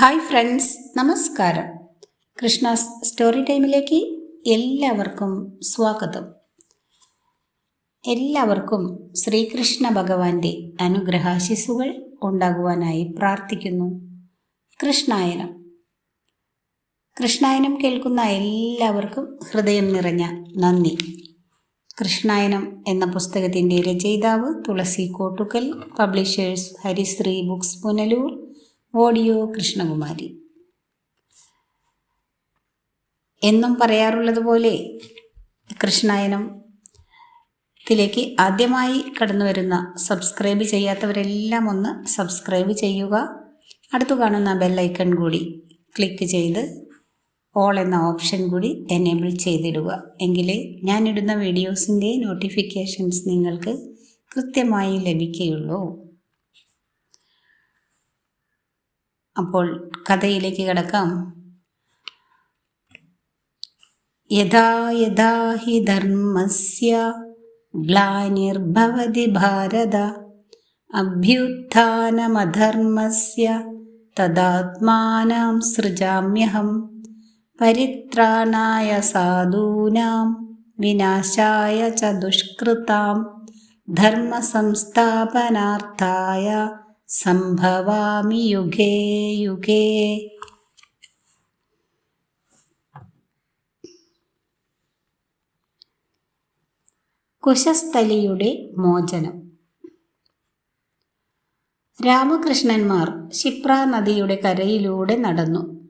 Hi friends നമസ്കാരം. Krishna story ടൈമിലേക്ക് എല്ലാവർക്കും സ്വാഗതം. എല്ലാവർക്കും ശ്രീകൃഷ്ണ ഭഗവാന്റെ അനുഗ്രഹാശിസുകൾ ഉണ്ടാകുവാനായി പ്രാർത്ഥിക്കുന്നു. കൃഷ്ണായനം. കൃഷ്ണായനം കേൾക്കുന്ന എല്ലാവർക്കും ഹൃദയം നിറഞ്ഞ നന്ദി. കൃഷ്ണായനം എന്ന പുസ്തകത്തിന്റെ രചയിതാവ് Thulasi Kottukkal publishers Harisree books Punalur audio Krishnakumari. എന്നും പറയാറുള്ളതുപോലെ കൃഷ്ണായനം ത്തിലേക്ക് ആദ്യമായി കടന്നു വരുന്ന സബ്സ്ക്രൈബ് ചെയ്യാത്തവരെല്ലാം ഒന്ന് സബ്സ്ക്രൈബ് ചെയ്യുക. അടുത്തു കാണുന്ന ബെല്ലൈക്കൺ കൂടി ക്ലിക്ക് ചെയ്ത് ഓൾ എന്ന ഓപ്ഷൻ കൂടി എനേബിൾ ചെയ്തിടുക. എങ്കിലേ ഞാനിടുന്ന വീഡിയോസിന്റെ നോട്ടിഫിക്കേഷൻസ് നിങ്ങൾക്ക് കൃത്യമായി ലഭിക്കുകയുള്ളൂ. അപ്പോൾ കഥയിലേക്ക് കിടക്കാം. യഥാ യഥാ ഹി ധർമ്മസ്യ ഗ്ലാനിർഭവതി ഭാരത അഭ്യുത്ഥാനമധർമ്മസ്യ തദാത്മാനം സൃജാമ്യഹം പരിത്രാണായ സാധൂനാം വിനാശായ ച ദുഷ്കൃതാം ധർമ്മസംസ്ഥാപനാർത്ഥായ സംഭവാമി യുഗേ യുഗേ. കുശസ്ഥലിയുടെ മോചനം. രാമകൃഷ്ണന്മാർ ക്ഷിപ്ര നദിയുടെ കരയിലൂടെ നടന്നു.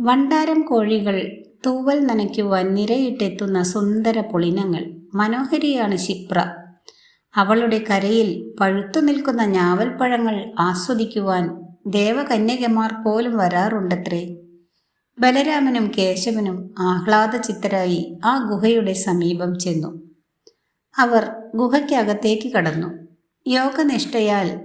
വണ്ടാരം കോഴികൾ തൂവൽ നനയ്ക്കുവാൻ നിരയിട്ടെത്തുന്ന സുന്ദര പൊളിനങ്ങൾ. മനോഹരിയാണ് ക്ഷിപ്ര. അവളുടെ കരയിൽ പഴുത്തു നിൽക്കുന്ന ഞാവൽപ്പഴങ്ങൾ ആസ്വദിക്കുവാൻ ദേവകന്യകമാർ പോലും വരാറുണ്ടത്രേ. ബലരാമനും കേശവനും ആഹ്ലാദചിത്തരായി ആ ഗുഹയുടെ സമീപം ചെന്നു. അവർ ഗുഹയ്ക്കകത്തേക്ക് കടന്നു. യോഗനിഷ്ഠയാൽ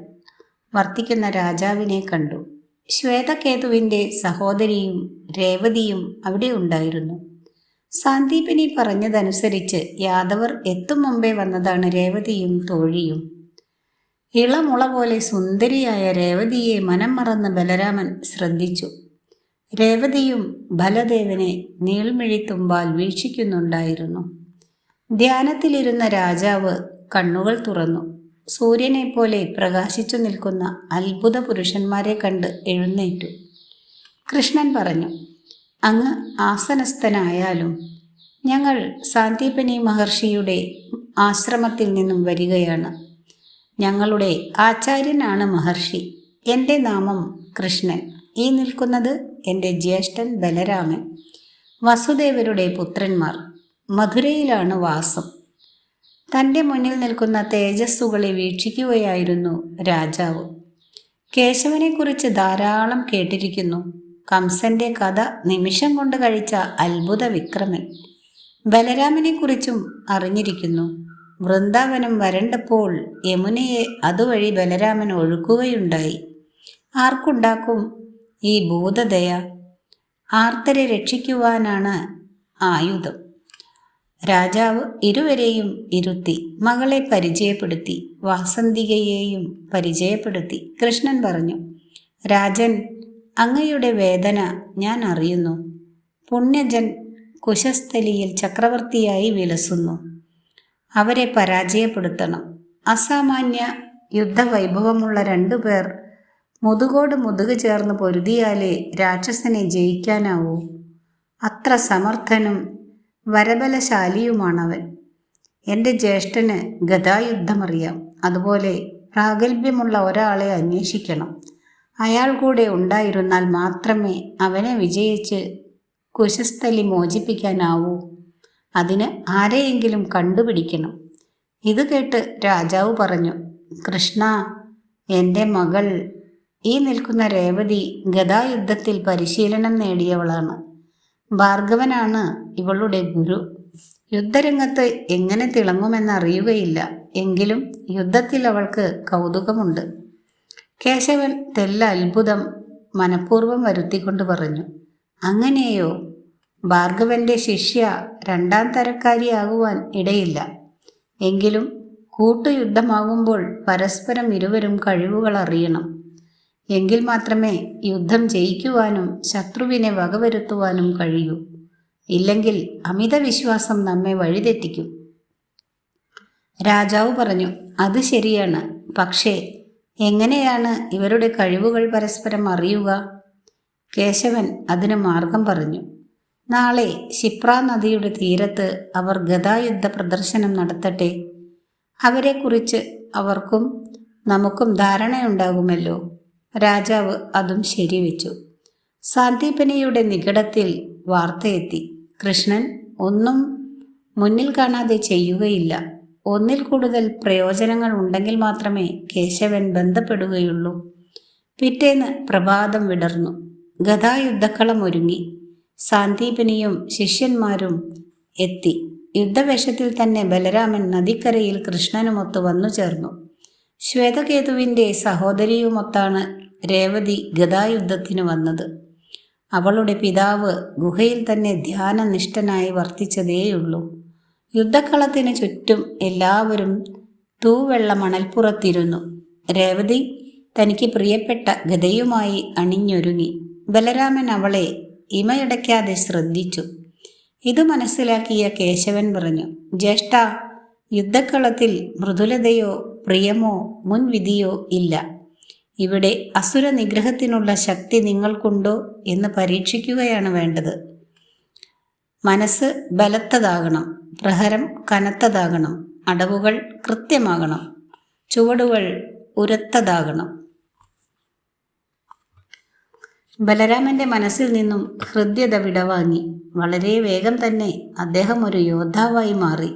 വർത്തിക്കുന്ന രാജാവിനെ കണ്ടു. ശ്വേതകേതുവിന്റെ സഹോദരിയും രേവതിയും അവിടെ ഉണ്ടായിരുന്നു. സാന്ദീപിനി പറഞ്ഞതനുസരിച്ച് യാദവർ എത്തും മുമ്പേ വന്നതാണ് രേവതിയും തോഴിയും. ഇളമുള പോലെ സുന്ദരിയായ രേവതിയെ മനം മറന്ന് ബലരാമൻ ശ്രദ്ധിച്ചു. രേവതിയും ബലദേവനെ നീൾമിഴിത്തുമ്പാൽ വീക്ഷിക്കുന്നുണ്ടായിരുന്നു. ധ്യാനത്തിലിരുന്ന രാജാവ് കണ്ണുകൾ തുറന്നു. സൂര്യനെ പോലെ പ്രകാശിച്ചു നിൽക്കുന്ന അത്ഭുത പുരുഷന്മാരെ കണ്ട് എഴുന്നേറ്റു. കൃഷ്ണൻ പറഞ്ഞു അങ്ങ് ആസനസ്ഥനായാലും ഞങ്ങൾ സാന്ദീപനി മഹർഷിയുടെ ആശ്രമത്തിൽ നിന്നും വരികയാണ്. ഞങ്ങളുടെ ആചാര്യനാണ് മഹർഷി. എന്റെ നാമം കൃഷ്ണൻ. ഈ നിൽക്കുന്നത് എന്റെ ജ്യേഷ്ഠൻ ബലരാമൻ. വസുദേവരുടെ പുത്രന്മാർ. മധുരയിലാണ് വാസം. തന്റെ മുന്നിൽ നിൽക്കുന്ന തേജസ്സുകളെ വീക്ഷിക്കുകയായിരുന്നു രാജാവ്. കേശവനെക്കുറിച്ച് ധാരാളം കേട്ടിരിക്കുന്നു. കംസന്റെ കഥ നിമിഷം കൊണ്ട് കഴിച്ച അത്ഭുത വിക്രമൻ. ബലരാമനെക്കുറിച്ചും അറിഞ്ഞിരിക്കുന്നു. വൃന്ദാവനം വരണ്ടപ്പോൾ യമുനയെ അതുവഴി ബലരാമൻ ഒഴുക്കുകയുണ്ടായി. ആർക്കുണ്ടാക്കും ഈ ഭൂതദയ? ആർത്തരെ രക്ഷിക്കുവാനാണ് ആയുധം. രാജാവ് ഇരുവരെയും ഇരുത്തി മകളെ പരിചയപ്പെടുത്തി വാസന്തികയെയും പരിചയപ്പെടുത്തി. കൃഷ്ണൻ പറഞ്ഞു രാജൻ അങ്ങയുടെ വേദന ഞാൻ അറിയുന്നു. പുണ്യജൻ കുശസ്ഥലിയിൽ ചക്രവർത്തിയായി വിലസുന്നു. അവരെ പരാജയപ്പെടുത്തണം. അസാമാന്യ യുദ്ധവൈഭവമുള്ള രണ്ടുപേർ മുതുകോട് മുതുക് ചേർന്ന് പൊരുതിയാലേ രാക്ഷസനെ ജയിക്കാനാവൂ. അത്ര സമർത്ഥനും വരബലശാലിയുമാണവൻ. എന്റെ ജ്യേഷ്ഠന് ഗതായുദ്ധമറിയാം അതുപോലെ പ്രാഗൽഭ്യമുള്ള ഒരാളെ അന്വേഷിക്കണം. അയാൾ കൂടെ ഉണ്ടായിരുന്നാൽ മാത്രമേ അവനെ വിജയിച്ച് കുശസ്ഥലി മോചിപ്പിക്കാനാവൂ. അതിന് ആരെയെങ്കിലും കണ്ടുപിടിക്കണം. ഇത് കേട്ട് രാജാവ് പറഞ്ഞു കൃഷ്ണ എന്റെ മകൾ ഈ നിൽക്കുന്ന രേവതി ഗതായുദ്ധത്തിൽ പരിശീലനം നേടിയവളാണ്. ഭാർഗവനാണ് ഇവളുടെ ഗുരു. യുദ്ധരംഗത്ത് എങ്ങനെ തിളങ്ങുമെന്നറിയുകയില്ല. എങ്കിലും യുദ്ധത്തിൽ അവൾക്ക് കൗതുകമുണ്ട്. കേശവൻ തെല്ല അത്ഭുതം മനഃപൂർവം വരുത്തിക്കൊണ്ട് പറഞ്ഞു. അങ്ങനെയോ? ഭാർഗവന്റെ ശിഷ്യ രണ്ടാം തരക്കാരിയാകുവാൻ ഇടയില്ല. എങ്കിലും കൂട്ടുയുദ്ധമാകുമ്പോൾ പരസ്പരം ഇരുവരും കഴിവുകൾ അറിയണം. എങ്കിൽ മാത്രമേ യുദ്ധം ജയിക്കുവാനും ശത്രുവിനെ വകവരുത്തുവാനും കഴിയൂ. ഇല്ലെങ്കിൽ അമിത വിശ്വാസം നമ്മെ വഴിതെറ്റിക്കും. രാജാവ് പറഞ്ഞു അത് ശരിയാണ്. പക്ഷേ എങ്ങനെയാണ് ഇവരുടെ കഴിവുകൾ പരസ്പരം അറിയുക? കേശവൻ അതിന് മാർഗം പറഞ്ഞു. നാളെ ശിപ്ര നദിയുടെ തീരത്ത് അവർ ഗതായുദ്ധ പ്രദർശനം നടത്തട്ടെ. അവരെക്കുറിച്ച് അവർക്കും നമുക്കും ധാരണയുണ്ടാകുമല്ലോ. രാജാവ് അതും ശരിവെച്ചു. സാന്ദീപനിയുടെ നികടത്തിൽ വാർത്തയെത്തി കൃഷ്ണൻ ഒന്നും മുന്നിൽ കാണാതെ ചെയ്യുകയില്ല. ഒന്നിൽ കൂടുതൽ പ്രയോജനങ്ങൾ ഉണ്ടെങ്കിൽ മാത്രമേ കേശവൻ ബന്ധപ്പെടുകയുള്ളൂ. പിറ്റേന്ന് പ്രഭാതം വിടർന്നു. ഗതായുദ്ധക്കളം ഒരുങ്ങി. സാന്ദീപനിയും ശിഷ്യന്മാരും എത്തി. യുദ്ധവേഷത്തിൽ തന്നെ ബലരാമൻ നദിക്കരയിൽ കൃഷ്ണനുമൊത്ത് വന്നു ചേർന്നു. ശ്വേതകേതുവിന്റെ സഹോദരിയുമൊത്താണ് രേവതി ഗതായുദ്ധത്തിന് വന്നത്. അവളുടെ പിതാവ് ഗുഹയിൽ തന്നെ ധ്യാനനിഷ്ഠനായി വർത്തിച്ചതേയുള്ളൂ. യുദ്ധക്കളത്തിന് ചുറ്റും എല്ലാവരും തൂവെള്ള മണൽപ്പുറത്തിരുന്നു. രേവതി തനിക്ക് പ്രിയപ്പെട്ട ഗതയുമായി അണിഞ്ഞൊരുങ്ങി. ബലരാമൻ അവളെ ഇമയടയ്ക്കാതെ ശ്രദ്ധിച്ചു. ഇത് മനസ്സിലാക്കിയ കേശവൻ പറഞ്ഞു ജ്യേഷ്ഠ യുദ്ധക്കളത്തിൽ മൃദുലതയോ പ്രിയമോ മുൻവിധിയോ ഇല്ല. ഇവിടെ അസുര നിഗ്രഹത്തിനുള്ള ശക്തി നിങ്ങൾക്കുണ്ടോ എന്ന് പരീക്ഷിക്കുകയാണ് വേണ്ടത്. മനസ്സ് ബലത്തതാകണം പ്രഹരം കനത്തതാകണം അടവുകൾ കൃത്യമാകണം ചുവടുകൾ ഉരത്തതാകണം. ബലരാമന്റെ മനസ്സിൽ നിന്നും ഹൃദ്യത വിടവാങ്ങി. വളരെ വേഗം തന്നെ അദ്ദേഹം ഒരു യോദ്ധാവായി മാറി.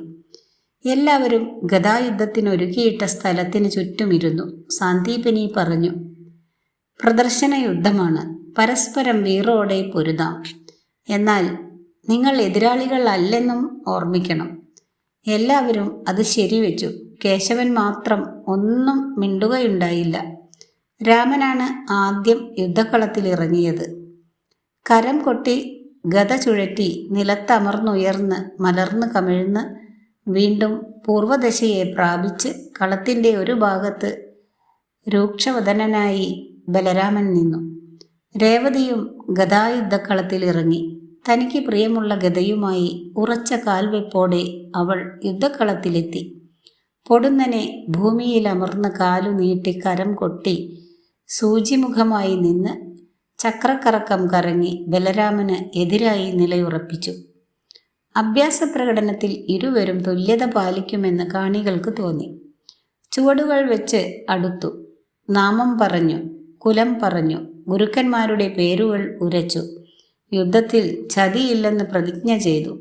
എല്ലാവരും ഗതായുദ്ധത്തിനൊരുക്കിയിട്ട സ്ഥലത്തിന് ചുറ്റുമിരുന്നു. സാന്ദീപിനി പറഞ്ഞു പ്രദർശന യുദ്ധമാണ് പരസ്പരം വീറോടെ പൊരുതാം. എന്നാൽ നിങ്ങൾ എതിരാളികളല്ലെന്നും ഓർമ്മിക്കണം. എല്ലാവരും അത് ശരിവെച്ചു. കേശവൻ മാത്രം ഒന്നും മിണ്ടുകയുണ്ടായില്ല. രാമനാണ് ആദ്യം യുദ്ധക്കളത്തിൽ ഇറങ്ങിയത് കരം കൊട്ടി ഗത ചുഴറ്റി നിലത്തമർന്നുയർന്ന് മലർന്ന് കമിഴ്ന്ന് വീണ്ടും പൂർവദശയെ പ്രാപിച്ച് കളത്തിന്റെ ഒരു ഭാഗത്ത് രൂക്ഷവദനായി ബലരാമൻ നിന്നു. രേവതിയും ഗതായുദ്ധക്കളത്തിൽ ഇറങ്ങി തനിക്ക് പ്രിയമുള്ള ഗതയുമായി ഉറച്ച കാൽവെപ്പോടെ അവൾ യുദ്ധക്കളത്തിലെത്തി. പൊടുന്നനെ ഭൂമിയിൽ അമർന്ന് കാലു നീട്ടി കരം കൊട്ടി സൂചിമുഖമായി നിന്ന് ചക്രക്കറക്കം കറങ്ങി ബലരാമന് എതിരായി നിലയുറപ്പിച്ചു. അഭ്യാസ പ്രകടനത്തിൽ ഇരുവരും തുല്യത പാലിക്കുമെന്ന് കാണികൾക്ക് തോന്നി. ചുവടുകൾ വെച്ച് അടുത്തു. നാമം പറഞ്ഞു കുലം പറഞ്ഞു ഗുരുക്കന്മാരുടെ പേരുകൾ ഉരച്ചു. യുദ്ധത്തിൽ ചതിയില്ലെന്ന് പ്രതിജ്ഞ ചെയ്തു.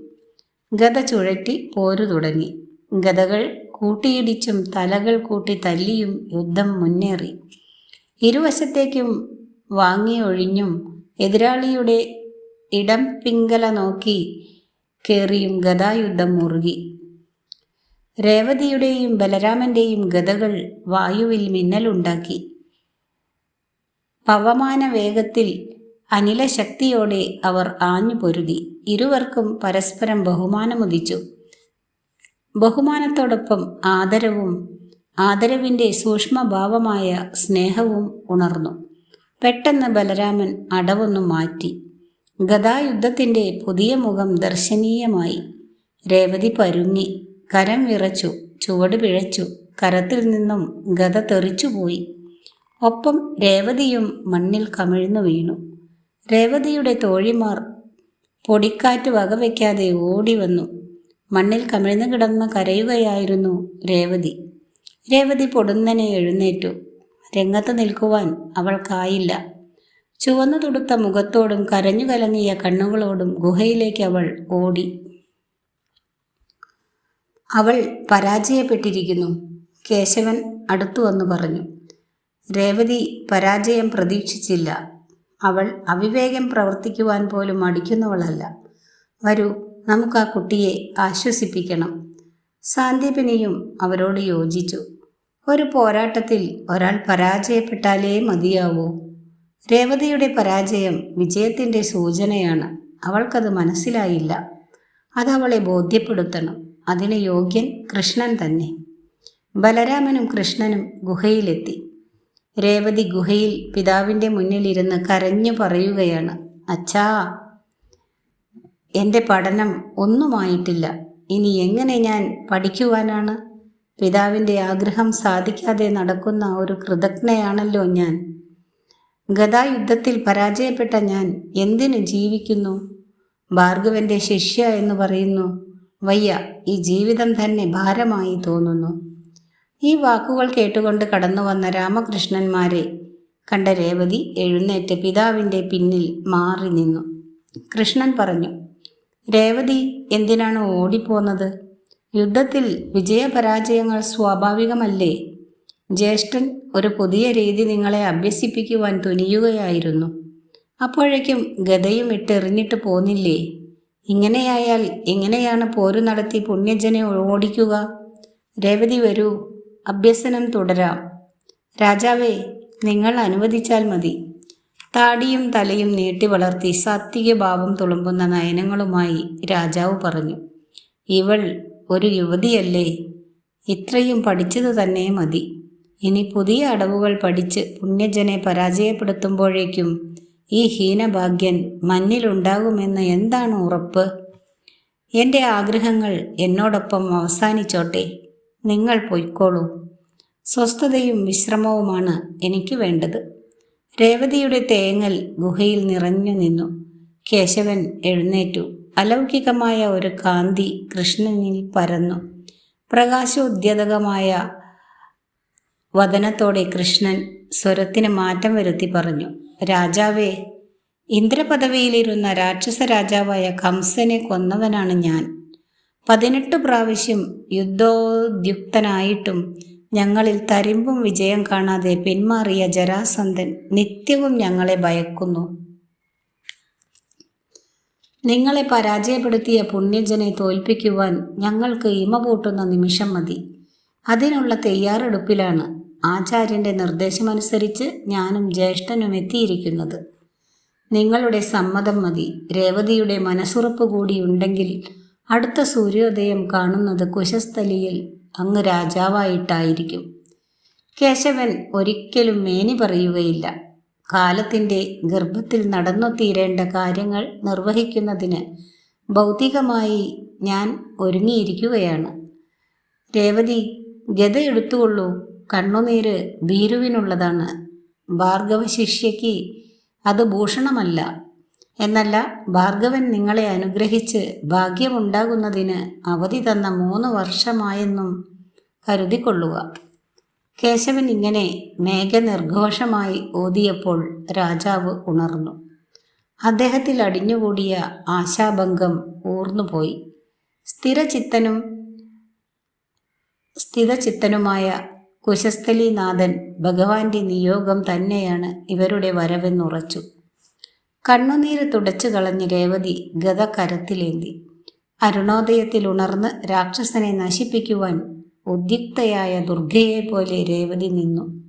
ഗത ചുഴറ്റി പോരു തുടങ്ങി. ഗതകൾ കൂട്ടിയിടിച്ചും തലകൾ കൂട്ടി തല്ലിയും യുദ്ധം മുന്നേറി. ഇരുവശത്തേക്കും വാങ്ങിയൊഴിഞ്ഞും എതിരാളിയുടെ ഇടം പിങ്കല നോക്കി കയറിയും ഗതായുദ്ധം മുറുകി. രേവതിയുടെയും ബലരാമന്റെയും ഗതകൾ വായുവിൽ മിന്നലുണ്ടാക്കി. പവമാന വേഗത്തിൽ അനിലശക്തിയോടെ അവർ ആഞ്ഞു പൊരുതി. ഇരുവർക്കും പരസ്പരം ബഹുമാനമുദിച്ചു ബഹുമാനത്തോടൊപ്പം ആദരവും ആദരവിന്റെ സൂക്ഷ്മഭാവമായ സ്നേഹവും ഉണർന്നു. പെട്ടെന്ന് ബലരാമൻ അടവൊന്നു മാറ്റി. ഗതായുദ്ധത്തിന്റെ പുതിയ മുഖം ദർശനീയമായി. രേവതി പരുങ്ങി കരം വിറച്ചു ചുവട് പിഴച്ചു കരത്തിൽ നിന്നും ഗത തെറിച്ചുപോയി. ഒപ്പം രേവതിയും മണ്ണിൽ കമിഴ്ന്നു വീണു. രേവതിയുടെ തോഴിമാർ പൊടിക്കാറ്റ് വകവയ്ക്കാതെ ഓടി വന്നു. മണ്ണിൽ കമിഴ്ന്നു കിടന്ന് കരയുകയായിരുന്നു രേവതി. രേവതി പൊടുന്നനെ എഴുന്നേറ്റു. രംഗത്ത് നിൽക്കുവാൻ അവൾക്കായില്ല ചുവന്നു തുടുത്ത മുഖത്തോടും കരഞ്ഞു കലങ്ങിയ കണ്ണുകളോടും ഗുഹയിലേക്ക് അവൾ ഓടി. അവൾ പരാജയപ്പെട്ടിരിക്കുന്നു. കേശവൻ അടുത്തു വന്നു പറഞ്ഞു. രേവതി പരാജയം പ്രതീക്ഷിച്ചില്ല. അവൾ അവിവേകം പ്രവർത്തിക്കുവാൻ പോലും മടിക്കുന്നവളല്ല. വരൂ നമുക്ക് ആ കുട്ടിയെ ആശ്വസിപ്പിക്കണം. സാന്ദീപിനിയും അവരോട് യോജിച്ചു. ഒരു പോരാട്ടത്തിൽ ഒരാൾ പരാജയപ്പെട്ടാലേ മതിയാവൂ. രേവതിയുടെ പരാജയം വിജയത്തിന്റെ സൂചനയാണ്. അവൾക്കത് മനസ്സിലായില്ല. അതവളെ ബോധ്യപ്പെടുത്തണം. അതിന് യോഗ്യൻ കൃഷ്ണൻ തന്നെ. ബലരാമനും കൃഷ്ണനും ഗുഹയിലെത്തി. രേവതി ഗുഹയിൽ പിതാവിന്റെ മുന്നിലിരുന്ന് കരഞ്ഞു പറയുകയാണ് അച്ഛാ എന്റെ പഠനം ഒന്നുമായിട്ടില്ല. ഇനി എങ്ങനെ ഞാൻ പഠിക്കുവാനാണ്? പിതാവിന്റെ ആഗ്രഹം സാധിക്കാതെ നടക്കുന്ന ഒരു കൃതജ്ഞയാണല്ലോ ഞാൻ. ഗതായുദ്ധത്തിൽ പരാജയപ്പെട്ട ഞാൻ എന്തിനു ജീവിക്കുന്നു? ഭാർഗവന്റെ ശിഷ്യ എന്ന് പറയുന്നു വയ്യ ഈ ജീവിതം തന്നെ ഭാരമായി തോന്നുന്നു. ഈ വാക്കുകൾ കേട്ടുകൊണ്ട് കടന്നു വന്ന രാമകൃഷ്ണന്മാരെ കണ്ട രേവതി എഴുന്നേറ്റ് പിതാവിന്റെ പിന്നിൽ മാറി നിന്നു. കൃഷ്ണൻ പറഞ്ഞു രേവതി എന്തിനാണ് ഓടിപ്പോന്നത്? യുദ്ധത്തിൽ വിജയപരാജയങ്ങൾ സ്വാഭാവികമല്ലേ? ജ്യേഷ്ഠൻ ഒരു പുതിയ രീതി നിങ്ങളെ അഭ്യസിപ്പിക്കുവാൻ തുനിയുകയായിരുന്നു. അപ്പോഴേക്കും ഗതയും ഇട്ടെറിഞ്ഞിട്ട് പോന്നില്ലേ? ഇങ്ങനെയായാൽ എങ്ങനെയാണ് പോരു നടത്തി പുണ്യജനെ ഓടിക്കുക? രേവതി വരൂ അഭ്യസനം തുടരാം. രാജാവേ നിങ്ങൾ അനുവദിച്ചാൽ മതി. താടിയും തലയും നീട്ടി വളർത്തി സാത്വിക ഭാവം തുളുമ്പുന്ന നയനങ്ങളുമായി രാജാവ് പറഞ്ഞു ഇവൾ ഒരു യുവതിയല്ലേ? ഇത്രയും പഠിച്ചത് തന്നെ മതി. ഇനി പുതിയ അടവുകൾ പഠിച്ച് പുണ്യജനെ പരാജയപ്പെടുത്തുമ്പോഴേക്കും ഈ ഹീനഭാഗ്യൻ മഞ്ഞിലുണ്ടാകുമെന്ന് എന്താണ് ഉറപ്പ്? എന്റെ ആഗ്രഹങ്ങൾ എന്നോടൊപ്പം അവസാനിച്ചോട്ടെ. നിങ്ങൾ പൊയ്ക്കോളൂ. സ്വസ്ഥതയും വിശ്രമവുമാണ് എനിക്ക് വേണ്ടത്. രേവതിയുടെ തേങ്ങൽ ഗുഹയിൽ നിറഞ്ഞു നിന്നു. കേശവൻ എഴുന്നേറ്റു. അലൗകികമായ ഒരു കാന്തി കൃഷ്ണനിൽ പരന്നു. പ്രകാശോദ്യതകമായ വദനത്തോടെ കൃഷ്ണൻ സ്വരത്തിന് മാറ്റം വരുത്തി പറഞ്ഞു. രാജാവേ ഇന്ദ്രപദവിയിലിരുന്ന രാക്ഷസ രാജാവായ കംസനെ കൊന്നവനാണ് ഞാൻ. പതിനെട്ട് പ്രാവശ്യം യുദ്ധോദ്യുക്തനായിട്ടും ഞങ്ങളിൽ തരിമ്പും വിജയം കാണാതെ പിന്മാറിയ ജരാസന്ധൻ നിത്യവും ഞങ്ങളെ ഭയക്കുന്നു. നിങ്ങളെ പരാജയപ്പെടുത്തിയ പുണ്യജനെ തോൽപ്പിക്കുവാൻ ഞങ്ങൾക്ക് ഇമ പൂട്ടുന്ന നിമിഷം മതി. അതിനുള്ള തയ്യാറെടുപ്പിലാണ് ആചാര്യന്റെ നിർദ്ദേശമനുസരിച്ച് ഞാനും ജ്യേഷ്ഠനും എത്തിയിരിക്കുന്നത്. നിങ്ങളുടെ സമ്മതം മതി. രേവതിയുടെ മനസ്സുറപ്പ് കൂടി ഉണ്ടെങ്കിൽ അടുത്ത സൂര്യോദയം കാണുന്നത് കുശസ്ഥലിയിൽ അങ്ങ് രാജാവായിട്ടായിരിക്കും. കേശവൻ ഒരിക്കലും മേനി പറയുകയില്ല. കാലത്തിന്റെ ഗർഭത്തിൽ നടന്നു തീരേണ്ട കാര്യങ്ങൾ നിർവഹിക്കുന്നതിന് ഭൗതികമായി ഞാൻ ഒരുങ്ങിയിരിക്കുകയാണ്. രേവതി ഗത എടുത്തുകൊള്ളൂ. കണ്ണുനീര് ഭീരുവിനുള്ളതാണ്. ഭാർഗവ ശിഷ്യയ്ക്ക് അത് ഭൂഷണമല്ല. എന്നല്ല ഭാർഗവൻ നിങ്ങളെ അനുഗ്രഹിച്ച് ഭാഗ്യമുണ്ടാകുന്നതിന് അവധി തന്ന മൂന്ന് വർഷമായെന്നും കരുതിക്കൊള്ളുക. കേശവൻ ഇങ്ങനെ മേഘനിർഘോഷമായി ഓതിയപ്പോൾ രാജാവ് ഉണർന്നു. അദ്ദേഹത്തിൽ അടിഞ്ഞുകൂടിയ ആശാഭംഗം ഊർന്നുപോയി. സ്ഥിരചിത്തനും സ്ഥിതചിത്തനുമായ കുശസ്ഥലിനാഥൻ ഭഗവാന്റെ നിയോഗം തന്നെയാണ് ഇവരുടെ വരവെന്നുറച്ചു. കണ്ണുനീര് തുടച്ചു കളഞ്ഞ് രേവതി ഗത കരത്തിലേന്തി അരുണോദയത്തിൽ ഉണർന്ന് രാക്ഷസനെ നശിപ്പിക്കുവാൻ ഉദ്യുക്തയായ ദുർഗയെ പോലെ രേവതി നിന്നു.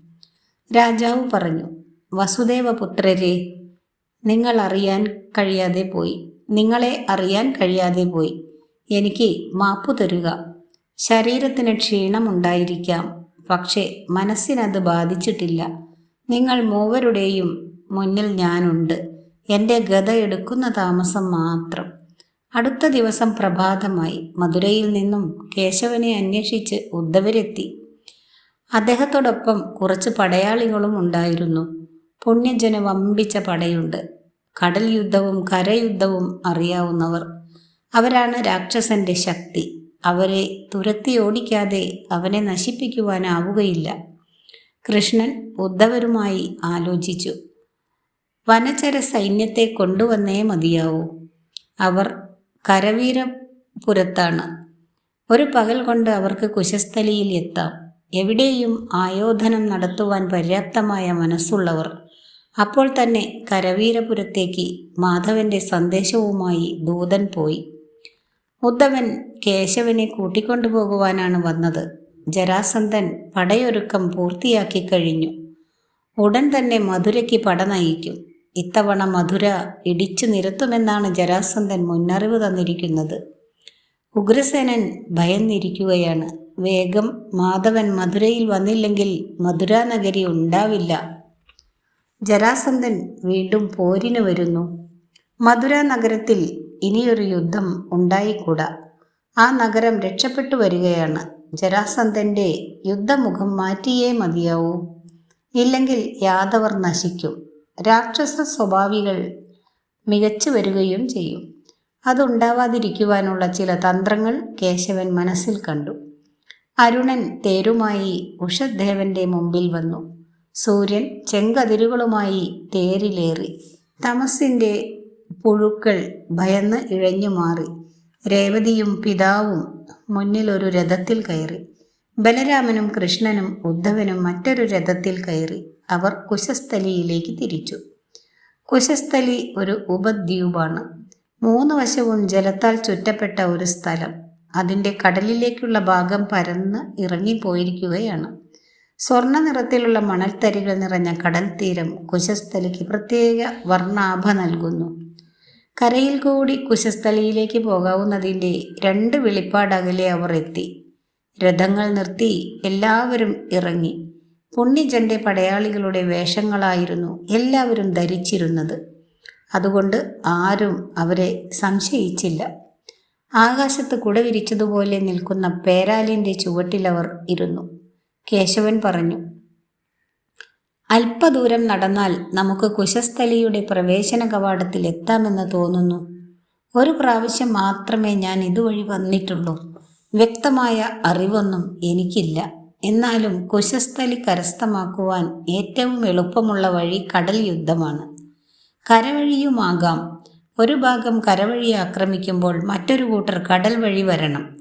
രാജാവ് പറഞ്ഞു വസുദേവപുത്രരെ നിങ്ങൾ അറിയാൻ കഴിയാതെ പോയി. നിങ്ങളെ അറിയാൻ കഴിയാതെ പോയി. എനിക്ക് മാപ്പു തരുക. ശരീരത്തിന് ക്ഷീണമുണ്ടായിരിക്കാം. പക്ഷേ മനസ്സിനത് ബാധിച്ചിട്ടില്ല. നിങ്ങൾ മൂവരുടെയും മുന്നിൽ ഞാനുണ്ട്. എന്റെ ഗത എടുക്കുന്ന താമസം മാത്രം. അടുത്ത ദിവസം പ്രഭാതമായി മധുരയിൽ നിന്നും കേശവനെ അന്വേഷിച്ച് ഉദ്ധവരെത്തി. അദ്ദേഹത്തോടൊപ്പം കുറച്ച് പടയാളികളും ഉണ്ടായിരുന്നു. പുണ്യജന വമ്പിച്ച പടയുണ്ട്. കടൽ യുദ്ധവും കരയുദ്ധവും അറിയാവുന്നവർ. അവരാണ് രാക്ഷസന്റെ ശക്തി. അവരെ തുരത്തി ഓടിക്കാതെ അവനെ നശിപ്പിക്കുവാനാവുകയില്ല. കൃഷ്ണൻ ഉദ്ധവരുമായി ആലോചിച്ചു. വനചര സൈന്യത്തെ കൊണ്ടുവന്നേ മതിയാവൂ. അവർ കരവീരപുരത്താണ്. ഒരു പകൽ കൊണ്ട് അവർക്ക് കുശസ്ഥലിയിൽ എത്താം. എവിടെയും ആയോധനം നടത്തുവാൻ പര്യാപ്തമായ മനസ്സുള്ളവർ. അപ്പോൾ തന്നെ കരവീരപുരത്തേക്ക് മാധവന്റെ സന്ദേശവുമായി ദൂതൻ പോയി. ഉദ്ധവൻ കേശവനെ കൂട്ടിക്കൊണ്ടുപോകുവാനാണ് വന്നത്. ജരാസന്ധൻ പടയൊരുക്കം പൂർത്തിയാക്കി കഴിഞ്ഞു. ഉടൻ തന്നെ മധുരയ്ക്ക് പട നയിക്കും. ഇത്തവണ മധുര ഇടിച്ചു നിരത്തുമെന്നാണ് ജരാസന്ധൻ മുന്നറിവ് തന്നിരിക്കുന്നത്. ഉഗ്രസേനൻ ഭയന്നിരിക്കുകയാണ്. വേഗം മാധവൻ മധുരയിൽ വന്നില്ലെങ്കിൽ മധുരാനഗരി ഉണ്ടാവില്ല. ജരാസന്ധൻ വീണ്ടും പോരിന് വരുന്നു. മധുര നഗരത്തിൽ ഇനിയൊരു യുദ്ധം ഉണ്ടായിക്കൂടാ. ആ നഗരം രക്ഷപ്പെട്ടു വരികയാണ്. ജരാസന്ധന്റെ യുദ്ധമുഖം മാറ്റിയേ മതിയാവൂ. ഇല്ലെങ്കിൽ യാദവർ നശിക്കും. രാക്ഷസ സ്വഭാവികൾ മികച്ചു വരികയും ചെയ്യും. അതുണ്ടാവാതിരിക്കുവാനുള്ള ചില തന്ത്രങ്ങൾ കേശവൻ മനസ്സിൽ കണ്ടു. അരുണൻ തേരുമായി ഉഷദേവന്റെ മുമ്പിൽ വന്നു. സൂര്യൻ ചെങ്കതിരുകളുമായി തേരിലേറി. തമസിന്റെ പുഴുക്കൾ ഭയന്ന് ഇഴഞ്ഞു മാറി. രേവതിയും പിതാവും മുന്നിൽ ഒരു രഥത്തിൽ കയറി. ബലരാമനും കൃഷ്ണനും ഉദ്ധവനും മറ്റൊരു രഥത്തിൽ കയറി. അവർ കുശസ്ഥലിയിലേക്ക് തിരിച്ചു. കുശസ്ഥലി ഒരു ഉപദ്വീപാണ്. മൂന്ന് വശവും ജലത്താൽ ചുറ്റപ്പെട്ട ഒരു സ്ഥലം. അതിന്റെ കടലിലേക്കുള്ള ഭാഗം പരന്ന് ഇറങ്ങിപ്പോയിരിക്കുകയാണ്. സ്വർണ നിറത്തിലുള്ള മണൽത്തരികൾ നിറഞ്ഞ കടൽ തീരം കുശസ്ഥലിക്ക് പ്രത്യേക വർണാഭ നൽകുന്നു. കരയിൽ കൂടി കുശസ്ഥലിയിലേക്ക് പോകാവുന്നതിന്റെ രണ്ട് വെളിപ്പാടകലെ അവർ എത്തി. രഥങ്ങൾ നിർത്തി എല്ലാവരും ഇറങ്ങി. പുണ്യജന്റെ പടയാളികളുടെ വേഷങ്ങളായിരുന്നു എല്ലാവരും ധരിച്ചിരുന്നത്. അതുകൊണ്ട് ആരും അവരെ സംശയിച്ചില്ല. ആകാശത്ത് കുട വിരിച്ചതുപോലെ നിൽക്കുന്ന പേരാലിന്റെ ചുവട്ടിലവർ ഇരുന്നു. കേശവൻ പറഞ്ഞു അല്പദൂരം നടന്നാൽ നമുക്ക് കുശസ്ഥലിയുടെ പ്രവേശന കവാടത്തിൽ എത്താമെന്ന് തോന്നുന്നു. ഒരു പ്രാവശ്യം മാത്രമേ ഞാൻ ഇതുവഴി വന്നിട്ടുള്ളൂ. വ്യക്തമായ അറിവൊന്നും എനിക്കില്ല. എന്നാലും കുശസ്ഥലി കരസ്ഥമാക്കുവാൻ ഏറ്റവും എളുപ്പമുള്ള വഴി കടൽ യുദ്ധമാണ്. കരവഴിയുമാകാം. ഒരു ഭാഗം കരവഴി ആക്രമിക്കുമ്പോൾ മറ്റൊരു കൂട്ടർ കടൽ വഴി വരണം.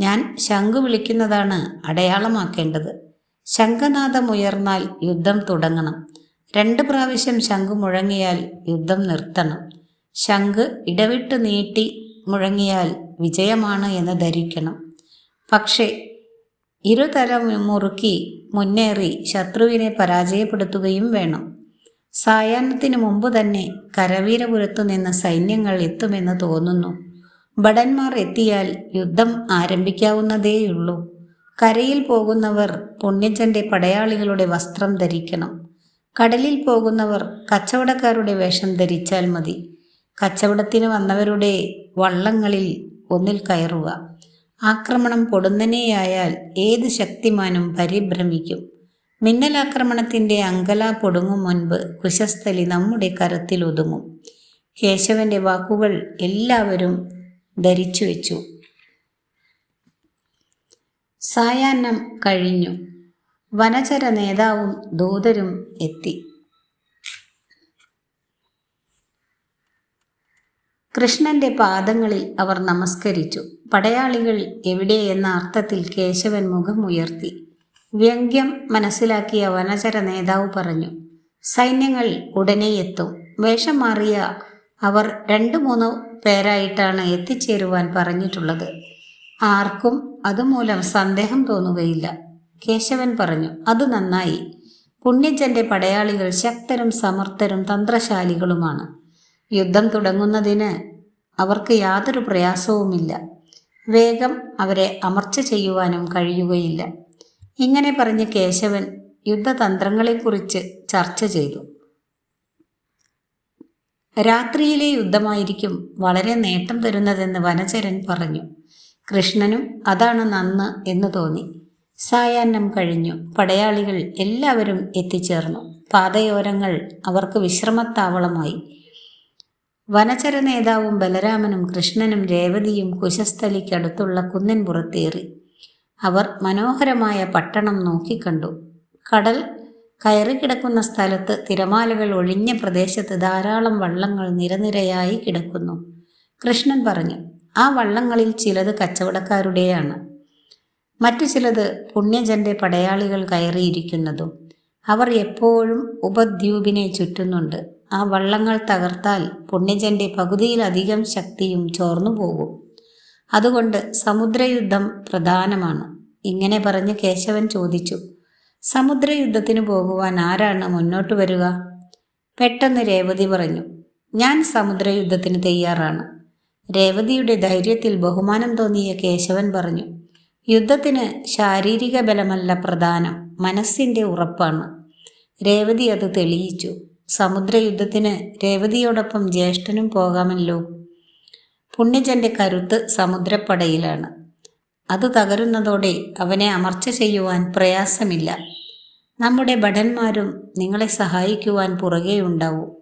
ഞാൻ ശംഖു വിളിക്കുന്നതാണ് അടയാളമാക്കേണ്ടത്. ശംഖനാഥം ഉയർന്നാൽ യുദ്ധം തുടങ്ങണം. രണ്ട് പ്രാവശ്യം ശംഖു മുഴങ്ങിയാൽ യുദ്ധം നിർത്തണം. ശംഖ് ഇടവിട്ട് നീട്ടി മുഴങ്ങിയാൽ വിജയമാണ് എന്ന് ധരിക്കണം. പക്ഷേ ഇരുതല മുറുക്കി മുന്നേറി ശത്രുവിനെ പരാജയപ്പെടുത്തുകയും വേണം. സായാഹ്നത്തിനു മുമ്പ് തന്നെ കരവീരപുരത്തു നിന്ന് സൈന്യങ്ങൾ എത്തുമെന്ന് തോന്നുന്നു. ഭടന്മാർ എത്തിയാൽ യുദ്ധം ആരംഭിക്കാവുന്നതേയുള്ളൂ. കരയിൽ പോകുന്നവർ പുണ്യജന്റെ പടയാളികളുടെ വസ്ത്രം ധരിക്കണം. കടലിൽ പോകുന്നവർ കച്ചവടക്കാരുടെ വേഷം ധരിച്ചാൽ മതി. കച്ചവടത്തിന് വന്നവരുടെ വള്ളങ്ങളിൽ ഒന്നിൽ കയറുക. ആക്രമണം പൊടുന്നനെയായാൽ ഏത് ശക്തിമാനും പരിഭ്രമിക്കും. മിന്നലാക്രമണത്തിന്റെ അങ്കല പൊടുങ്ങും മുൻപ് കുശസ്ഥലി നമ്മുടെ കരത്തിൽ ഒതുങ്ങും. കേശവന്റെ വാക്കുകൾ എല്ലാവരും ധരിച്ചു വെച്ചു. സായാഹ്നം കഴിഞ്ഞു. വനചര നേതാവും ദൂതരും എത്തി. കൃഷ്ണന്റെ പാദങ്ങളിൽ അവർ നമസ്കരിച്ചു. പടയാളികൾ എവിടെ എന്ന അർത്ഥത്തിൽ കേശവൻ മുഖം ഉയർത്തി വ്യംഗ്യം മനസ്സിലാക്കിയ വനചര നേതാവ് പറഞ്ഞു സൈന്യങ്ങൾ ഉടനെ എത്തും. വേഷം മാറിയ അവർ രണ്ടു മൂന്ന് പേരായിട്ടാണ് എത്തിച്ചേരുവാൻ പറഞ്ഞിട്ടുള്ളത്. ആർക്കും അതുമൂലം സന്ദേഹം തോന്നുകയില്ല. കേശവൻ പറഞ്ഞു അത് നന്നായി. പുണ്യജന്റെ പടയാളികൾ ശക്തരും സമർത്ഥരും തന്ത്രശാലികളുമാണ്. യുദ്ധം തുടങ്ങുന്നതിന് അവർക്ക് യാതൊരു പ്രയാസവുമില്ല. വേഗം അവരെ അമർച്ച ചെയ്യുവാനും കഴിയുകയില്ല. ഇങ്ങനെ പറഞ്ഞ് കേശവൻ യുദ്ധതന്ത്രങ്ങളെക്കുറിച്ച് ചർച്ച ചെയ്തു. രാത്രിയിലെ യുദ്ധമായിരിക്കും വളരെ നേട്ടം തരുന്നതെന്ന് വനചരൻ പറഞ്ഞു. കൃഷ്ണനും അതാണ് നന്ന് എന്ന് തോന്നി. സായാഹ്നം കഴിഞ്ഞു. പടയാളികൾ എല്ലാവരും എത്തിച്ചേർന്നു. പാതയോരങ്ങൾ അവർക്ക് വിശ്രമത്താവളമായി. വനചര നേതാവും ബലരാമനും കൃഷ്ണനും രേവതിയും കുശസ്ഥലിക്കടുത്തുള്ള കുന്നിൻ പുറത്തേറി. അവർ മനോഹരമായ പട്ടണം നോക്കിക്കണ്ടു. കടൽ കയറിക്കിടക്കുന്ന സ്ഥലത്ത് തിരമാലകൾ ഒഴിഞ്ഞ പ്രദേശത്ത് ധാരാളം വള്ളങ്ങൾ നിരനിരയായി കിടക്കുന്നു. കൃഷ്ണൻ പറഞ്ഞു ആ വള്ളങ്ങളിൽ ചിലത് കച്ചവടക്കാരുടെയാണ്. മറ്റു ചിലത് പുണ്യജന്റെ പടയാളികൾ കയറിയിരിക്കുന്നതും. അവർ എപ്പോഴും ഉപദ്വീപിനെ ചുറ്റുന്നുണ്ട്. ആ വള്ളങ്ങൾ തകർത്താൽ പുണ്യജന്റെ പകുതിയിലധികം ശക്തിയും ചോർന്നു പോകും. അതുകൊണ്ട് സമുദ്രയുദ്ധം പ്രധാനമാണ്. ഇങ്ങനെ പറഞ്ഞ് കേശവൻ ചോദിച്ചു സമുദ്രയുദ്ധത്തിന് പോകുവാൻ ആരാണ് മുന്നോട്ട് വരിക? പെട്ടെന്ന് രേവതി പറഞ്ഞു ഞാൻ സമുദ്രയുദ്ധത്തിന് തയ്യാറാണ്. രേവതിയുടെ ധൈര്യത്തിൽ ബഹുമാനം തോന്നിയ കേശവൻ പറഞ്ഞു യുദ്ധത്തിന് ശാരീരിക ബലമല്ല പ്രധാനം മനസ്സിന്റെ ഉറപ്പാണ്. രേവതി അത് തെളിയിച്ചു. സമുദ്രയുദ്ധത്തിന് രേവതിയോടൊപ്പം ജ്യേഷ്ഠനും പോകാമല്ലോ. പുണ്യജന്റെ കരുത്ത് സമുദ്രപ്പടയിലാണ്. അത് തകരുന്നതോടെ അവനെ അമർച്ച ചെയ്യുവാൻ പ്രയാസമില്ല. നമ്മുടെ ഭടന്മാരും നിങ്ങളെ സഹായിക്കുവാൻ പുറകെയുണ്ടാവും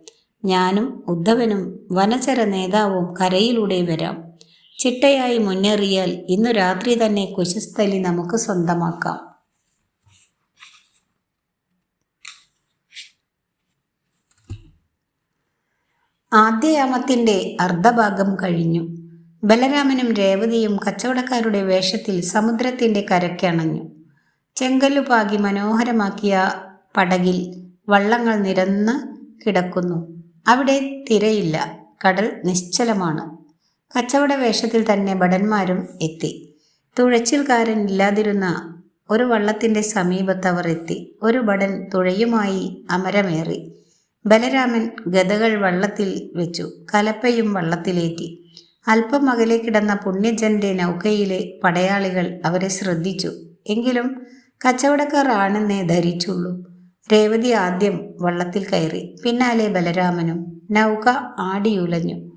ഞാനും ഉദ്ധവനും വനചര നേതാവും കരയിലൂടെ വരാം. ചിട്ടയായി മുന്നേറിയാൽ ഇന്നു രാത്രി തന്നെ കുശസ്ഥലി നമുക്ക് സ്വന്തമാക്കാം. ആദ്യയാമത്തിന്റെ അർദ്ധഭാഗം കഴിഞ്ഞു. ബലരാമനും രേവതിയും കച്ചവടക്കാരുടെ വേഷത്തിൽ സമുദ്രത്തിന്റെ കരക്കണഞ്ഞു ചെങ്കല്ലുപാകി മനോഹരമാക്കിയ പടകിൽ വള്ളങ്ങൾ നിരന്ന് കിടക്കുന്നു. അവിടെ തിരയില്ല കടൽ നിശ്ചലമാണ്. കച്ചവട വേഷത്തിൽ തന്നെ ഭടന്മാരും എത്തി. തുഴച്ചിൽക്കാരൻ ഇല്ലാതിരുന്ന ഒരു വള്ളത്തിന്റെ സമീപത്ത് അവർ എത്തി. ഒരു ഭടൻ തുഴയുമായി അമരമേറി. ബലരാമൻ ഗതകൾ വള്ളത്തിൽ വെച്ചു കലപ്പയും വള്ളത്തിലേറ്റി. അല്പം അകലെ കിടന്ന പുണ്യജന്റെ നൗകയിലെ പടയാളികൾ അവരെ ശ്രദ്ധിച്ചു. എങ്കിലും കച്ചവടക്കാർ ആണെന്നേ ധരിച്ചുള്ളൂ. രേവതി ആദ്യം വള്ളത്തിൽ കയറി പിന്നാലെ ബലരാമനും. നൗക ആടിയുലഞ്ഞു.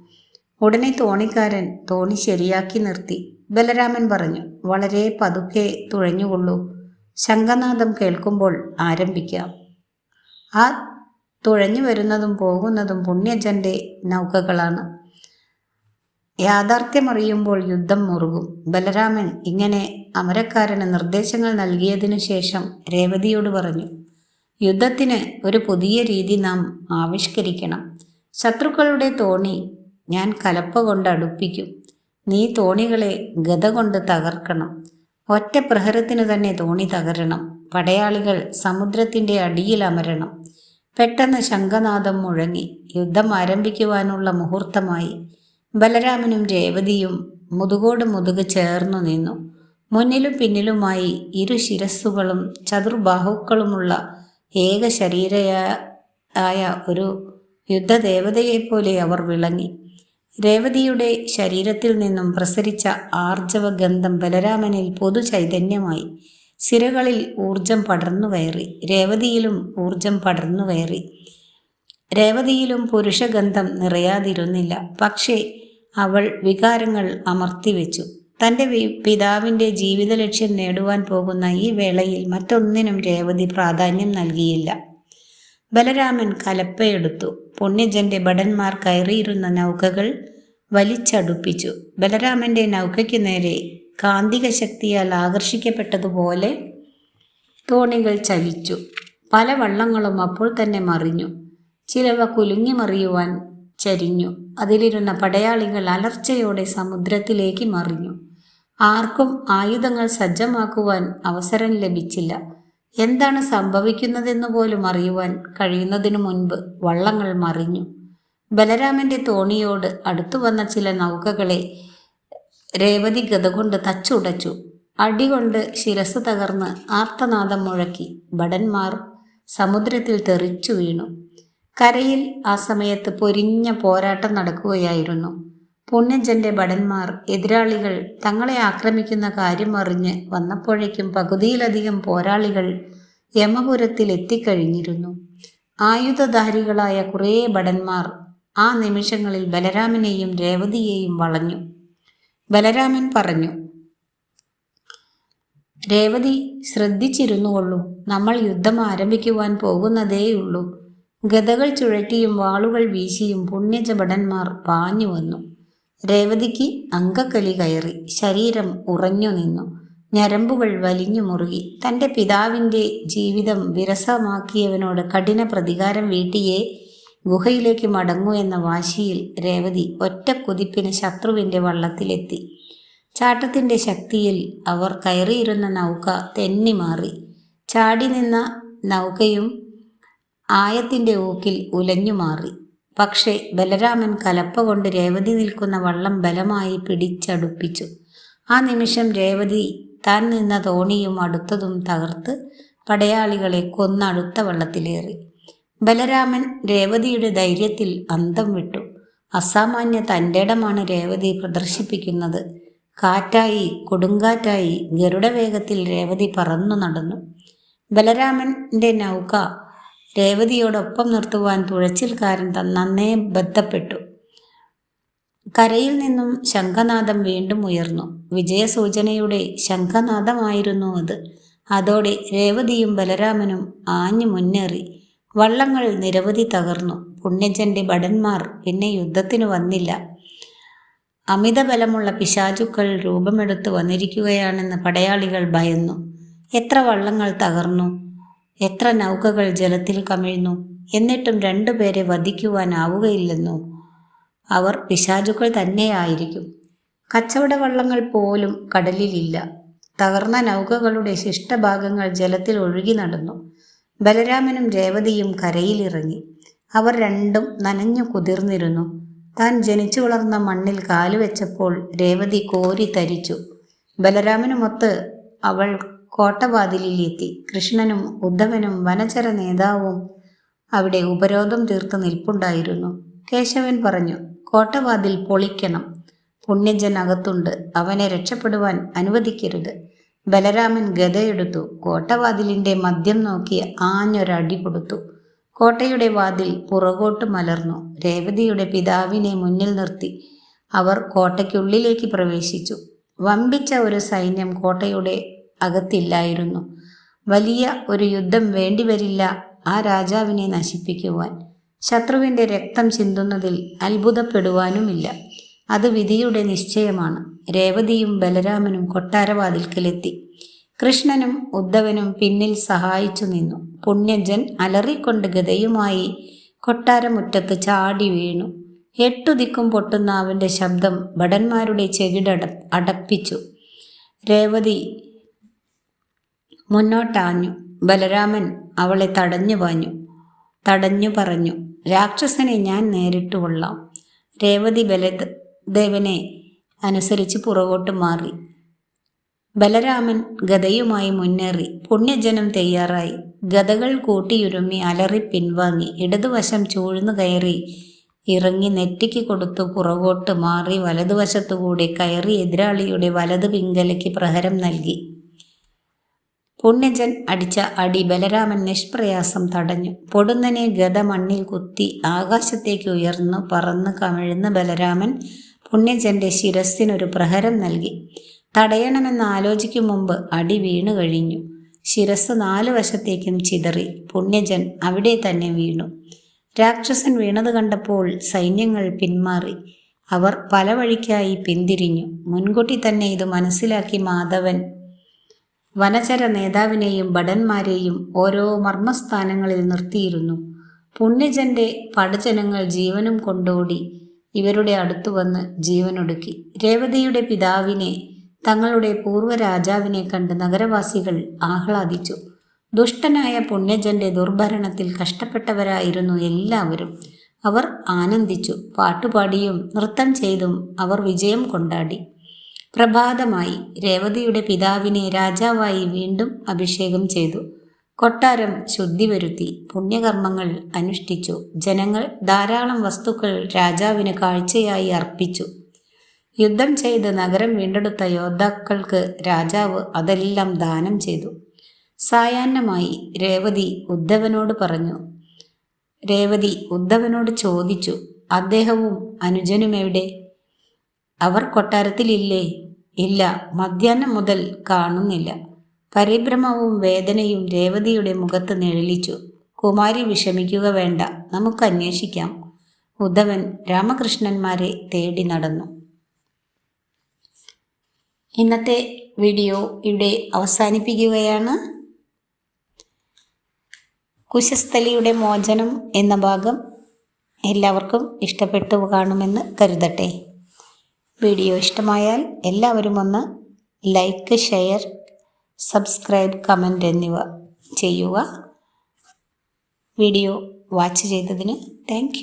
ഉടനെ തോണിക്കാരൻ തോണി ശരിയാക്കി നിർത്തി. ബലരാമൻ പറഞ്ഞു വളരെ പതുക്കെ തുഴഞ്ഞുകൊള്ളൂ. ശംഖനാദം കേൾക്കുമ്പോൾ ആരംഭിക്കാം. ആ തുഴഞ്ഞു വരുന്നതും പോകുന്നതും പുണ്യജന്റെ നൗകകളാണ്. യാഥാർത്ഥ്യമറിയുമ്പോൾ യുദ്ധം മുറുകും. ബലരാമൻ ഇങ്ങനെ അമരക്കാരന് നിർദ്ദേശങ്ങൾ നൽകിയതിനു ശേഷം രേവതിയോട് പറഞ്ഞു യുദ്ധത്തിന് ഒരു പുതിയ രീതി നാം ആവിഷ്കരിക്കണം. ശത്രുക്കളുടെ തോണി ഞാൻ കലപ്പ കൊണ്ട് അടുപ്പിക്കും. നീ തോണികളെ ഗത കൊണ്ട് തകർക്കണം. ഒറ്റ പ്രഹരത്തിന് തന്നെ തോണി തകരണം. പടയാളികൾ സമുദ്രത്തിന്റെ അടിയിൽ അമരണം. പെട്ടെന്ന് ശംഖനാഥം മുഴങ്ങി. യുദ്ധം ആരംഭിക്കുവാനുള്ള മുഹൂർത്തമായി. ബലരാമനും രേവതിയും മുതുകോട് മുതുക് ചേർന്നു നിന്നു. മുന്നിലും പിന്നിലുമായി ഇരു ശിരസ്സുകളും ചതുർബാഹുക്കളുമുള്ള ഏക ശരീരയായ ഒരു യുദ്ധദേവതയെപ്പോലെ അവർ വിളങ്ങി. രേവതിയുടെ ശരീരത്തിൽ നിന്നും പ്രസരിച്ച ആർജവ ഗന്ധം ബലരാമനിൽ പൊതു ചൈതന്യമായി സിരകളിൽ ഊർജം പടർന്നു കയറി രേവതിയിലും ഊർജം പടർന്നു കയറി രേവതിയിലും പുരുഷഗന്ധം നിറയാതിരുന്നില്ല. പക്ഷേ അവൾ വികാരങ്ങൾ അമർത്തിവെച്ചു. തന്റെ പിതാവിന്റെ ജീവിത ലക്ഷ്യം നേടുവാൻ പോകുന്ന ഈ വേളയിൽ മറ്റൊന്നിനും രേവതി പ്രാധാന്യം നൽകിയില്ല. ബലരാമൻ കലപ്പയെടുത്തു. പുണ്യജന്റെ ഭടന്മാർ കയറിയിരുന്ന നൗകകൾ വലിച്ചടുപ്പിച്ചു. ബലരാമന്റെ നൗകയ്ക്ക് നേരെ കാന്തിക ശക്തിയാൽ ആകർഷിക്കപ്പെട്ടതുപോലെ തോണികൾ ചലിച്ചു. പല വള്ളങ്ങളും അപ്പോൾ തന്നെ മറിഞ്ഞു. ചിലവ കുലുങ്ങി മറിയുവാൻ ചരിഞ്ഞു. അതിലിരുന്ന പടയാളികൾ അലർച്ചയോടെ സമുദ്രത്തിലേക്ക് മറിഞ്ഞു. ആർക്കും ആയുധങ്ങൾ സജ്ജമാക്കുവാൻ അവസരം ലഭിച്ചില്ല. എന്താണ് സംഭവിക്കുന്നതെന്ന് പോലും അറിയുവാൻ കഴിയുന്നതിനു മുൻപ് വള്ളങ്ങൾ മറിഞ്ഞു. ബലരാമന്റെ തോണിയോട് അടുത്തു വന്ന ചില നൗകകളെ രേവതി ഗത കൊണ്ട് തച്ചുടച്ചു. അടികൊണ്ട് ശിരസ് തകർന്ന് ആർത്തനാദം മുഴക്കി ഭടന്മാർ സമുദ്രത്തിൽ തെറിച്ചു വീണു. കരയിൽ ആ സമയത്ത് പൊരിഞ്ഞ പോരാട്ടം നടക്കുകയായിരുന്നു. പുണ്യജന്റെ ഭടന്മാർ എതിരാളികൾ തങ്ങളെ ആക്രമിക്കുന്ന കാര്യം അറിഞ്ഞ് വന്നപ്പോഴേക്കും പകുതിയിലധികം പോരാളികൾ യമപുരത്തിൽ എത്തിക്കഴിഞ്ഞിരുന്നു. ആയുധധാരികളായ കുറേ ഭടന്മാർ ആ നിമിഷങ്ങളിൽ ബലരാമനെയും രേവതിയെയും വളഞ്ഞു. ബലരാമൻ പറഞ്ഞു രേവതി ശ്രദ്ധിച്ചിരുന്നുകൊള്ളൂ. നമ്മൾ യുദ്ധം ആരംഭിക്കുവാൻ പോകുന്നതേയുള്ളൂ. ഗതകൾ ചുഴറ്റിയും വാളുകൾ വീശിയും പുണ്യജ ഭടന്മാർ പാഞ്ഞു വന്നു. രേവതിക്ക് അങ്കക്കലി കയറി ശരീരം ഉറഞ്ഞു നിന്നു. ഞരമ്പുകൾ വലിഞ്ഞു മുറുകി. തന്റെ പിതാവിന്റെ ജീവിതം വിരസമാക്കിയവനോട് കഠിന പ്രതികാരം വീട്ടിയെ ഗുഹയിലേക്ക് മടങ്ങൂ എന്ന വാശിയിൽ രേവതി ഒറ്റ കുതിപ്പിന് ശത്രുവിന്റെ വള്ളത്തിലെത്തി. ചാട്ടത്തിന്റെ ശക്തിയിൽ അവർ കയറിയിരുന്ന നൗക തെന്നി മാറി. ചാടി നിന്ന നൗകയും ആയത്തിന്റെ ഊക്കിൽ ഉലഞ്ഞു മാറി. പക്ഷേ ബലരാമൻ കലപ്പ കൊണ്ട് രേവതി നിൽക്കുന്ന വള്ളം ബലമായി പിടിച്ചടുപ്പിച്ചു. ആ നിമിഷം രേവതി താൻ നിന്ന തോണിയും അടുത്തതും തകർത്ത് പടയാളികളെ കൊന്നടുത്ത വള്ളത്തിലേറി. ബലരാമൻ രേവതിയുടെ ധൈര്യത്തിൽ അന്തം വിട്ടു. അസാമാന്യ തന്റെടമാണ് രേവതി പ്രദർശിപ്പിക്കുന്നത്. കാറ്റായി കൊടുങ്കാറ്റായി ഗരുഡവേഗത്തിൽ രേവതി പറന്നു നടന്നു. ബലരാമന്റെ നൗക രേവതിയോടൊപ്പം നിർത്തുവാൻ തുഴച്ചിൽക്കാരൻ നന്നേ ബന്ധപ്പെട്ടു കരയിൽ നിന്നും ശംഖനാദം വീണ്ടും ഉയർന്നു. വിജയസൂചനയുടെ ശംഖനാദമായിരുന്നു അത്. അതോടെ രേവതിയും ബലരാമനും ആഞ്ഞു മുന്നേറി. വള്ളങ്ങൾ നിരവധി തകർന്നു. പുണ്യജന്റെ ഭടന്മാർ പിന്നെ യുദ്ധത്തിനു വന്നില്ല. അമിതബലമുള്ള പിശാചുക്കൾ രൂപമെടുത്ത് വന്നിരിക്കുകയാണെന്ന് പടയാളികൾ ഭയന്നു. എത്ര വള്ളങ്ങൾ തകർന്നു? എത്ര നൗകകൾ ജലത്തിൽ കമിഴ്ന്നു? എന്നിട്ടും രണ്ടുപേരെ വധിക്കുവാനാവുകയില്ലെന്നു? അവർ പിശാചുക്കൾ തന്നെയായിരിക്കും കച്ചവട വള്ളങ്ങൾ പോലും കടലിലില്ല. തകർന്ന നൗകകളുടെ ശിഷ്ടഭാഗങ്ങൾ ജലത്തിൽ ഒഴുകി നടന്നു. ബലരാമനും രേവതിയും കരയിലിറങ്ങി. അവർ രണ്ടും നനഞ്ഞു കുതിർന്നിരുന്നു. താൻ ജനിച്ചു വളർന്ന മണ്ണിൽ കാലുവെച്ചപ്പോൾ രേവതി കോരി തരിച്ചു. ബലരാമനുമൊത്ത് അവൾ കോട്ടവാതിലിലെത്തി. കൃഷ്ണനും ഉദ്ധവനും വനചര നേതാവും അവിടെ ഉപരോധം തീർത്ത് നിൽപ്പുണ്ടായിരുന്നു. കേശവൻ പറഞ്ഞു കോട്ടവാതിൽ പൊളിക്കണം. പുണ്യജൻ അകത്തുണ്ട് അവനെ രക്ഷപ്പെടുവാൻ അനുവദിക്കരുത്. ബലരാമൻ ഗതയെടുത്തു കോട്ടവാതിലിന്റെ മദ്യം നോക്കി ആഞ്ഞൊരടി കൊടുത്തു. കോട്ടയുടെ വാതിൽ പുറകോട്ട് മലർന്നു. രേവതിയുടെ പിതാവിനെ മുന്നിൽ നിർത്തി. അവർ കോട്ടയ്ക്കുള്ളിലേക്ക് പ്രവേശിച്ചു. വമ്പിച്ച ഒരു സൈന്യം കോട്ടയുടെ അകത്തില്ലായിരുന്നു. വലിയ ഒരു യുദ്ധം വേണ്ടിവരില്ല ആ രാജാവിനെ നശിപ്പിക്കുവാൻ. ശത്രുവിന്റെ രക്തം ചിന്തുന്നതിൽ അത്ഭുതപ്പെടുവാനുമില്ല. അത് വിധിയുടെ നിശ്ചയമാണ്. രേവതിയും ബലരാമനും കൊട്ടാരവാതിൽക്കലെത്തി. കൃഷ്ണനും ഉദ്ധവനും പിന്നിൽ സഹായിച്ചു നിന്നു. പുണ്യജൻ അലറിക്കൊണ്ട് ഗതയുമായി കൊട്ടാരമുറ്റത്ത് ചാടി വീണു. എട്ടു ദിക്കും പൊട്ടുന്ന അവന്റെ ശബ്ദം ഭടന്മാരുടെ ചെകിടട അടപ്പിച്ചു. രേവതി മുന്നോട്ടാഞ്ഞു. ബലരാമൻ അവളെ തടഞ്ഞു പാഞ്ഞു തടഞ്ഞു പറഞ്ഞു രാക്ഷസനെ ഞാൻ നേരിട്ട് കൊള്ളാം. രേവതി ബലദേവനെ അനുസരിച്ച് പുറകോട്ട് മാറി. ബലരാമൻ ഗതയുമായി മുന്നേറി പുണ്യജനം തയ്യാറായി. ഗതകൾ കൂട്ടിയുരുമ്മി അലറി പിൻവാങ്ങി. ഇടതുവശം ചൂഴ്ന്നു കയറി ഇറങ്ങി നെറ്റിക്ക് കൊടുത്തു പുറകോട്ട് മാറി വലതുവശത്തുകൂടി കയറി എതിരാളിയുടെ വലതു പിങ്കലയ്ക്ക് പ്രഹരം നൽകി. പുണ്യജൻ അടിച്ച അടി ബലരാമൻ നിഷ്പ്രയാസം തടഞ്ഞു. പൊടുന്നനെ ഗത മണ്ണിൽ കുത്തി ആകാശത്തേക്ക് ഉയർന്നു പറന്ന് കമിഴ്ന്ന് ബലരാമൻ പുണ്യജന്റെ ശിരസ്സിനൊരു പ്രഹരം നൽകി. തടയണമെന്ന് ആലോചിക്കും മുമ്പ് അടി വീണു കഴിഞ്ഞു. ശിരസ് നാലു വശത്തേക്കും ചിതറി. പുണ്യജൻ അവിടെ തന്നെ വീണു. രാക്ഷസൻ വീണത് കണ്ടപ്പോൾ സൈന്യങ്ങൾ പിന്മാറി. അവർ പല വഴിക്കായി പിന്തിരിഞ്ഞു. മുൻകൂട്ടി തന്നെ ഇത് മനസ്സിലാക്കി മാധവൻ വനചര നേതാവിനെയും ഭടന്മാരെയും ഓരോ മർമ്മസ്ഥാനങ്ങളിൽ നിർത്തിയിരുന്നു. പുണ്യജന്റെ പടജനങ്ങൾ ജീവനും കൊണ്ടോടി. ഇവരുടെ അടുത്തു വന്ന് ജീവനൊടുക്കി. രേവതിയുടെ പിതാവിനെ തങ്ങളുടെ പൂർവരാജാവിനെ കണ്ട് നഗരവാസികൾ ആഹ്ലാദിച്ചു. ദുഷ്ടനായ പുണ്യജന്റെ ദുർഭരണത്തിൽ കഷ്ടപ്പെട്ടവരായിരുന്നു എല്ലാവരും. അവർ ആനന്ദിച്ചു പാട്ടുപാടിയും നൃത്തം ചെയ്തും അവർ വിജയം കൊണ്ടാടി. പ്രഭാതമായി രേവതിയുടെ പിതാവിനെ രാജാവായി വീണ്ടും അഭിഷേകം ചെയ്തു. കൊട്ടാരം ശുദ്ധി വരുത്തി പുണ്യകർമ്മങ്ങൾ അനുഷ്ഠിച്ചു. ജനങ്ങൾ ധാരാളം വസ്തുക്കൾ രാജാവിന് കാഴ്ചയായി അർപ്പിച്ചു. യുദ്ധം ചെയ്ത് നഗരം വീണ്ടെടുത്ത യോദ്ധാക്കൾക്ക് രാജാവ് അതെല്ലാം ദാനം ചെയ്തു. സായാഹ്നമായി രേവതി ഉദ്ധവനോട് പറഞ്ഞു. രേവതി ഉദ്ധവനോട് ചോദിച്ചു അദ്ദേഹവും അനുജനും എവിടെ? അവർ കൊട്ടാരത്തിലില്ലേ? ഇല്ല മധ്യാഹ്നം മുതൽ കാണുന്നില്ല. പരിഭ്രമവും വേദനയും രേവതിയുടെ മുഖത്ത് നിഴലിച്ചു. കുമാരി വിഷമിക്കുക വേണ്ട നമുക്ക് അന്വേഷിക്കാം. ഉദ്ധവൻ രാമകൃഷ്ണന്മാരെ തേടി നടന്നു. ഇന്നത്തെ വീഡിയോ ഇവിടെ അവസാനിപ്പിക്കുകയാണ്. കുശസ്ഥലിയുടെ മോചനം എന്ന ഭാഗം എല്ലാവർക്കും ഇഷ്ടപ്പെട്ടു കാണുമെന്ന് കരുതട്ടെ. വീഡിയോ ഇഷ്ടമായാൽ എല്ലാവരും ഒന്ന് ലൈക്ക് ഷെയർ സബ്സ്ക്രൈബ് കമന്റ് എന്നിവ ചെയ്യുക. വീഡിയോ വാച്ച് ചെയ്തതിന് താങ്ക്